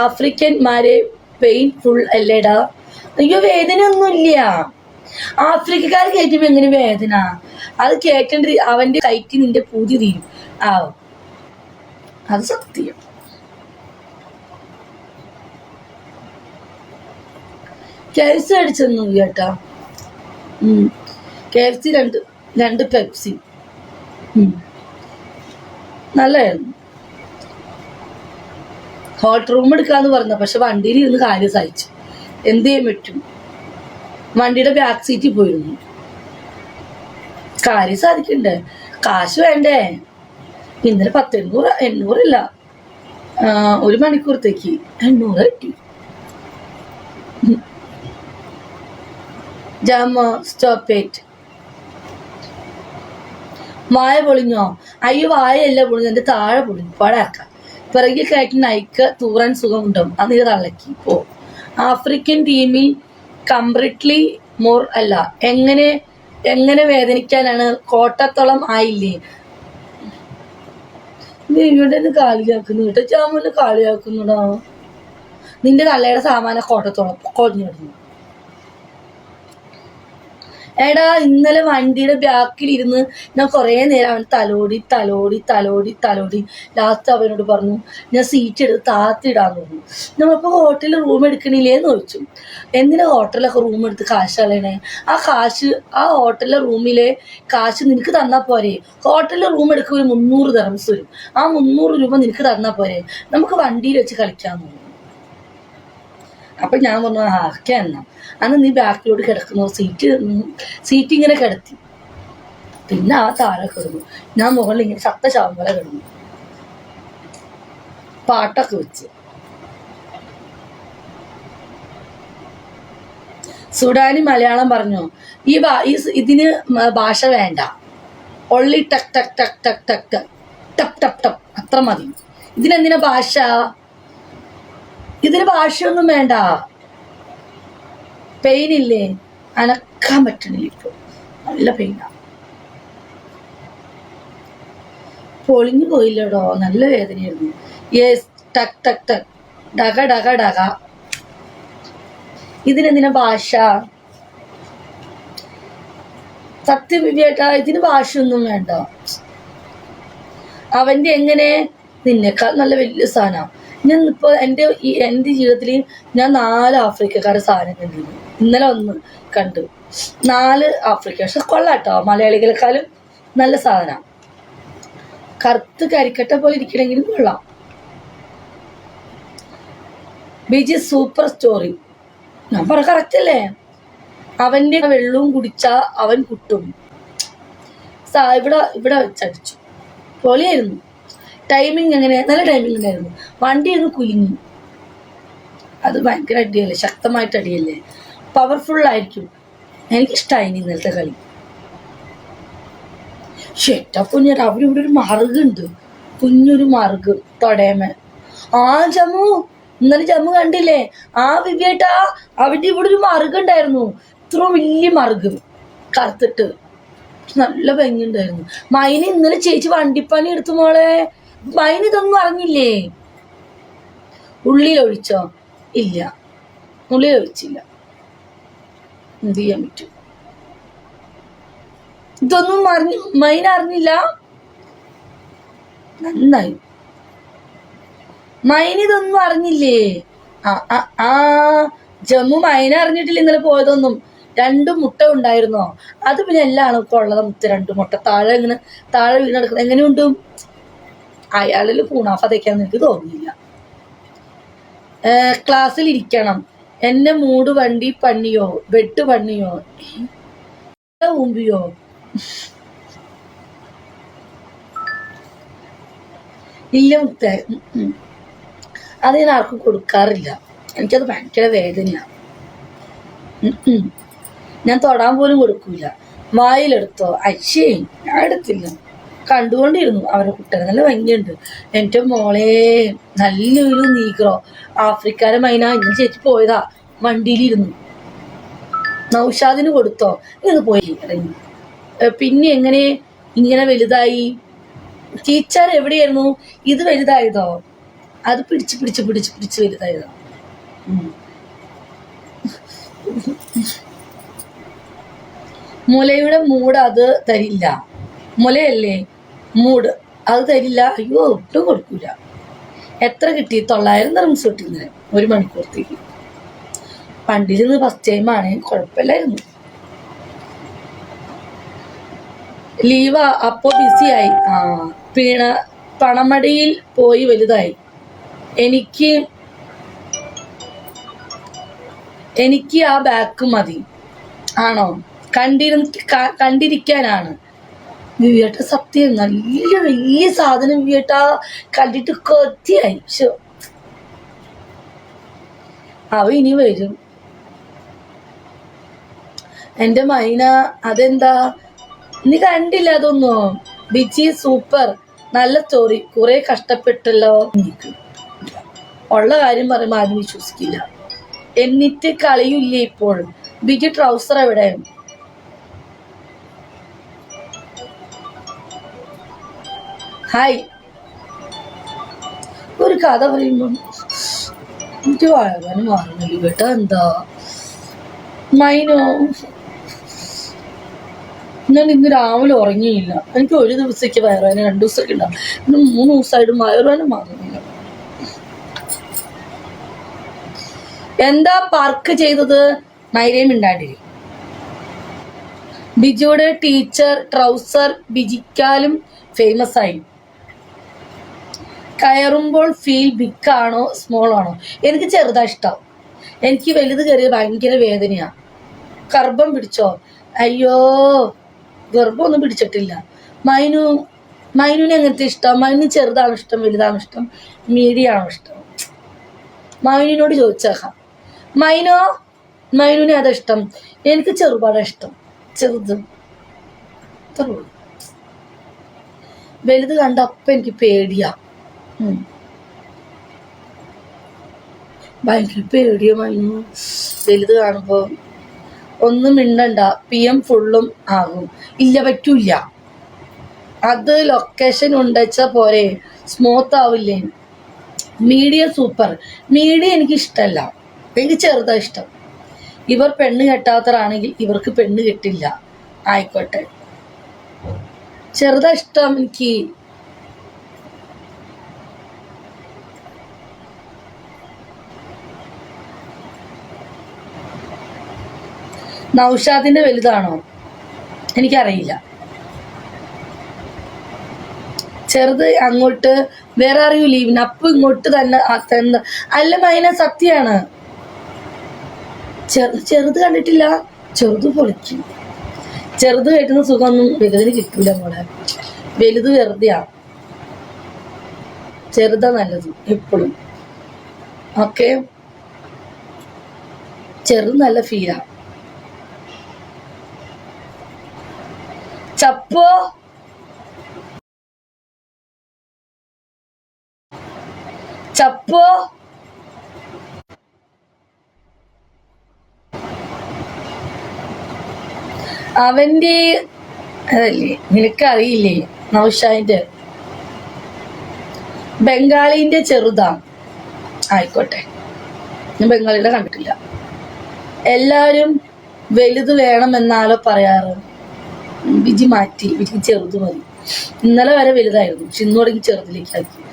ആഫ്രിക്കന്മാരെ painful അല്ലേടാ? അയ്യോ വേദന ഒന്നുമില്ല ആഫ്രിക്കക്കാർ കയറ്റുമ്പോ എങ്ങനെ വേദന? അത് കേട്ടേണ്ട അവന്റെ കൈക്ക് നിന്റെ പൂതി തീരും. ആ അത് സത്യം. കെ എഫ് സി അടിച്ചൊന്നും കേട്ടാ രണ്ട് രണ്ട് പെപ്സി. നല്ലതായിരുന്നു. ഹോട്ട് റൂം എടുക്കാന്ന് പറഞ്ഞു. പക്ഷെ വണ്ടിയിൽ ഇരുന്ന് കാര്യം സഹിച്ചു. എന്ത് ചെയ്യാൻ പറ്റും? വണ്ടിയുടെ ബാക്ക് സീറ്റിൽ പോയിരുന്നു. കാര്യം സാധിക്കണ്ടേ? കാശ് വേണ്ടേ? ഇന്നലെ പത്ത് എണ്ണൂറ് എണ്ണൂറില്ല. ഒരു മണിക്കൂറത്തേക്ക് എണ്ണൂറ് കിട്ടി. ജാമ സ്റ്റോപ്പ് ഇറ്റ് വായ പൊളിഞ്ഞോ? അയ്യോ വായയല്ല പൊളിഞ്ഞു എന്റെ താഴെ പൊളിഞ്ഞു. പഴയാക്കാം പിറകിൽ കയറ്റി നയിക്ക തൂറാൻ സുഖമുണ്ടാവും. അത് നീ തള്ളക്കി പോ ആഫ്രിക്കൻ ടീമിൽ കംപ്ലീറ്റ്ലി മോർ അല്ല. എങ്ങനെ എങ്ങനെ വേദനിക്കാനാണ് കോട്ടത്തോളം ആയില്ലേ? നീ ഇവിടെ കാളിയാക്കുന്നു കേട്ടോ ചാമുന്ന് കാളിയാക്കുന്നുടാ നിന്റെ തള്ളയുടെ സാമാനം കോട്ടത്തോളം കൊഞ്ഞു കിടന്നു. എടാ ഇന്നലെ വണ്ടിയുടെ ബാക്കിൽ ഇരുന്ന് ഞാൻ കുറേ നേരം അവൻ തലോടി തലോടി തലോടി തലോടി. ലാസ്റ്റ് അവനോട് പറഞ്ഞു ഞാൻ സീറ്റ് എടുത്ത് താത്തിടാന്ന് പറഞ്ഞു നമ്മളിപ്പോൾ ഹോട്ടലിൽ റൂം എടുക്കണില്ലേന്ന് ചോദിച്ചു. എന്തിനാ ഹോട്ടലൊക്കെ റൂം എടുത്ത് കാശ് കളയണേ? ആ കാശ് ആ ഹോട്ടലിലെ റൂമിലെ കാശ് നിനക്ക് തന്നാൽ പോരെ? ഹോട്ടലിലെ റൂം എടുക്കുക ഒരു മുന്നൂറ് ദറംസ് വരും. ആ മുന്നൂറ് രൂപ നിനക്ക് തന്നാൽ പോരെ? നമുക്ക് വണ്ടിയിൽ വെച്ച് കളിക്കാമെന്ന് അപ്പൊ ഞാൻ പറഞ്ഞു ആക്കെ എന്നാ അന്ന് നീ ബാക്കിലോട്ട് കിടക്കുന്നു സീറ്റ് സീറ്റ് ഇങ്ങനെ കിടത്തി പിന്നെ ആ താഴെ കിടന്നു ഞാൻ മുകളിൽ ഇങ്ങനെ ചത്ത ശാമ്പല കിടന്നു പാട്ടൊക്കെ വെച്ച് സുഡാനി മലയാളം പറഞ്ഞു ഈ ഭാ- ഈ ഇതിന് ഭാഷ വേണ്ട ഒള്ളി ടക് ടക് ടക് ടക് ടക് ടപ് ടപ് ടപ് അത്ര മതി ഇതിനെന്തിനാ ഭാഷ ഇതിന് ഭാഷയൊന്നും വേണ്ട. പെയിൻ ഇല്ലേ? അനക്കാൻ പറ്റണില്ല ഇപ്പൊ. നല്ല പെയിനാ പൊളിഞ്ഞു പോയില്ലടോ? നല്ല വേദനയായിരുന്നു. യെസ് ടക് ടക് ടക്. ഡക ഡക ഡക. ഇതിനെന്തിനാ ഭാഷ? സത്യം ചേട്ടാ ഇതിന് ഭാഷയൊന്നും വേണ്ട. അവന്റെ എങ്ങനെ? നിന്നെക്കാൾ നല്ല വലിയ സാധനം ഞാൻ ഇപ്പൊ എന്റെ എന്റെ ജീവിതത്തിൽ ഞാൻ നാല് ആഫ്രിക്കക്കാരെ സാധനം കണ്ടിരുന്നു ഇന്നലെ ഒന്ന് കണ്ടു. നാല് ആഫ്രിക്ക. പക്ഷെ കൊള്ളാട്ടോ. മലയാളികളെക്കാളും നല്ല സാധനമാണ് കറുത്ത് കരിക്കട്ട പോലെ ഇരിക്കണമെങ്കിലും കൊള്ളാം. Biji super story. ഞാൻ പറ കറക്റ്റല്ലേ അവന്റെ വെള്ളവും കുടിച്ചാ അവൻ കുട്ടും. ഇവിടെ ഇവിടെ വെച്ചടിച്ചു പൊളിയായിരുന്നു. ടൈമിങ് എങ്ങനെ നല്ല ടൈമിംഗ് ഉണ്ടായിരുന്നു വണ്ടി ഒന്ന് കുലുങ്ങി. അത് ഭയങ്കര അടിയല്ലേ? ശക്തമായിട്ട് അടിയല്ലേ? പവർഫുൾ ആയിരിക്കും. എനിക്കിഷ്ടമായി ഇന്നലത്തെ കളി. ഷെറ്റാ കുഞ്ഞേട്ടാ അവിടെ ഇവിടെ ഒരു മാർഗുണ്ട് കുഞ്ഞൊരു മാർഗ് തൊടയമേ ആ ജമ്മു ഇന്നലെ ജമ്മു കണ്ടില്ലേ? ആ വിവേട്ടാ അവിടെ ഇവിടെ ഒരു മറുകുണ്ടായിരുന്നു ഇത്ര വലിയ മറുക് കറുത്തിട്ട് നല്ല ഭംഗി ഉണ്ടായിരുന്നു മൈന ഇന്നലെ ചേച്ചി വണ്ടിപ്പണി എടുത്തു മോളെ. മൈന് ഇതൊന്നും അറിഞ്ഞില്ലേ? ഉള്ളിൽ ഒഴിച്ചോ ഇല്ല. ഉള്ളിൽ ഒഴിച്ചില്ല എന്ത് ചെയ്യാൻ പറ്റും? ഇതൊന്നും അറിഞ്ഞു മൈന അറിഞ്ഞില്ല? നന്നായി. മൈന ഇതൊന്നും അറിഞ്ഞില്ലേ? ആ ആ ജമ്മു മൈന അറിഞ്ഞിട്ടില്ല ഇന്നലെ പോയതൊന്നും. രണ്ട് മുട്ട ഉണ്ടായിരുന്നോ? അത് പിന്നെ എല്ലാം ഉള്ളത് മുട്ട രണ്ട് മുട്ട. താഴെ ഇങ്ങനെ താഴെ വീണെടുക്കുന്നത് എങ്ങനെയുണ്ട്? അയാളിൽ പൂണാഫ തയ്ക്കാന്ന് എനിക്ക് തോന്നിയില്ല ക്ലാസ്സിൽ ഇരിക്കണം. എന്നെ മൂട് വണ്ടി പണിയോ വെട്ട് പണിയോ ഊമ്പിയോ? ഇല്ല മുത്തേ. അത് ഞാൻ ആർക്കും കൊടുക്കാറില്ല. എനിക്കത് ഭയങ്കര വേദനയാണ്. ഞാൻ തൊടാൻ പോലും കൊടുക്കൂല. വായിലെടുത്തോ? അച്ഛേ ഞാൻ എടുത്തില്ല. കണ്ടുകൊണ്ടിരുന്നു. അവരുടെ കുട്ടികൾ നല്ല ഭംഗിയുണ്ട്. എന്റെ മോളെ നല്ലൊരു നീഗ്രോ. ആഫ്രിക്കാരെ മൈന ഇന്ന് ചേച്ചി പോയതാ. വണ്ടിയിലിരുന്നു. നൗഷാദിന് കൊടുത്തോ? ഇത് പോയി. ഇറങ്ങി പിന്നെ എങ്ങനെ? ഇങ്ങനെ വലുതായി. ടീച്ചർ എവിടെയായിരുന്നു? ഇത് വലുതായതോ? അത് പിടിച്ച് പിടിച്ച് പിടിച്ച് പിടിച്ച് വലുതായതോ. മുലയുടെ മൂട് അത് തരില്ല. മുലയല്ലേ? മൂട്. അത് തരില്ല. അയ്യോ ഒട്ടും കൊടുക്കൂല. എത്ര കിട്ടി? തൊള്ളായിരം തെർമ്സ് കിട്ടി ഒരു മണിക്കൂർത്തേക്ക്. പണ്ടിരുന്ന് ഫസ്റ്റ് ടൈം ആണെങ്കിൽ കുഴപ്പമില്ലായിരുന്നു. ലീവ് അപ്പോ ബിസിയായി ആ പീണ പണമടിയിൽ പോയി വലുതായി. എനിക്ക് എനിക്ക് ആ ബാക്ക് മതി. ആണോ? കണ്ടിരുന്ന കണ്ടിരിക്കാനാണ്. വിവേട്ട സത്യം നല്ല വലിയ സാധനം വിവേട്ട കണ്ടിട്ട് കൊത്തിയായി. ശോ അവ ഇനി വരും. എന്റെ മൈന അതെന്താ? നീ കണ്ടില്ല അതൊന്നും? ബിജി സൂപ്പർ. നല്ല സ്റ്റോറി കുറെ കഷ്ടപ്പെട്ടല്ലോ. ഉള്ള കാര്യം പറയുമ്പോൾ ആരും വിശ്വസിക്കില്ല. എന്നിട്ട് കളിയില്ലേ ഇപ്പോൾ ബിജി ട്രൗസർ എവിടെ? ഹായ്. ഒരു കഥ പറയുമ്പം എനിക്ക് വഴവന് മാറുന്നില്ല കേട്ടോ എന്താ? മൈനോ ഞാൻ ഇന്ന് രാവിലെ ഉറങ്ങിയില്ല. എനിക്ക് ഒരു ദിവസത്തേക്ക് വയറുവേന രണ്ടു ദിവസമൊക്കെ ഉണ്ടാവും. ഇന്ന് മൂന്ന് ദിവസമായിട്ട് വയറുവേന മാറുന്നില്ല. എന്താ പാർക്ക് ചെയ്തത്? മൈരയും ഉണ്ടാണ്ടിരി ബിജുയുടെ ടീച്ചർ ട്രൗസർ ബിജിക്കാലും ഫേമസ് ആയി. കയറുമ്പോൾ ഫീൽ ബിഗ് ആണോ സ്മോൾ ആണോ? എനിക്ക് ചെറുതാ ഇഷ്ടം. എനിക്ക് വലുത് കയറിയ ഭയങ്കര വേദനയാണ് ഗർഭം പിടിച്ചോ? അയ്യോ ഗർഭമൊന്നും പിടിച്ചിട്ടില്ല. മൈനു മൈനുവിന് എങ്ങനത്തെ ഇഷ്ടം? മൈനു ചെറുതാണ് ഇഷ്ടം വലുതാണ് ഇഷ്ടം? മീഡിയം ആണോ ഇഷ്ടം? മൈനുവിനോട് ചോദിച്ചേക്കാം. മൈനോ മൈനുവിനെ അതാ ഇഷ്ടം? എനിക്ക് ചെറുപാടാ ഇഷ്ടം. ചെറുത്. വലുത് കണ്ടപ്പോ എനിക്ക് പേടിയാ. ഉം. ഭയങ്കര പേടിയാ വലുത് കാണുമ്പോ ഒന്നും മിണ്ടണ്ട പി എം ഫുള്ളും ആകും. ഇല്ല പറ്റൂല അത് ലൊക്കേഷൻ ഉണ്ടച്ച പോരെ സ്മൂത്ത് ആവില്ലേ? മീഡിയ സൂപ്പർ മീഡിയ എനിക്ക് ഇഷ്ടമല്ല എനിക്ക് ചെറുതാ ഇഷ്ടം. ഇവർ പെണ്ണ് കെട്ടാത്തവരാണെങ്കിൽ ഇവർക്ക് പെണ്ണ് കെട്ടില്ല. ആയിക്കോട്ടെ. ചെറുതാ ഇഷ്ടം എനിക്ക്. നൗഷാദിന്റെ വലുതാണോ? എനിക്കറിയില്ല. ചെറുത് അങ്ങോട്ട് വേറെ അറിയൂ ലീവിന് അപ്പൊ ഇങ്ങോട്ട് തന്നെ അല്ല മൈന സത്യാണ്. ചെറു ചെറുത് കണ്ടിട്ടില്ല. ചെറുത് പൊളിക്കും. ചെറുത് കേട്ടുന്ന സുഖമൊന്നും വലുതിന് കിട്ടൂല മോളെ. വലുത് വെറുതെയാ. ചെറുതാ നല്ലത് എപ്പോഴും. ഓക്കെ? ചെറുത് നല്ല ഫീലാ ചപ്പോ? ചപ്പോ? അവന്റെ അതല്ലേ നിനക്കറിയില്ലേ നൗഷാന്റെ ബംഗാളിന്റെ ചെറുതാ. ആയിക്കോട്ടെ. ഞാൻ ബംഗാളിയുടെ കണ്ടിട്ടില്ല. എല്ലാവരും വലുത് വേണമെന്നാലോ പറയാറ്? ബിജി മാറ്റി ബിജി ചെറുത് മതി. ഇന്നലെ വരെ വലുതായിരുന്നു. പക്ഷെ ഇന്ന് തുടങ്ങി ചെറുതിലേക്ക് ആക്കി.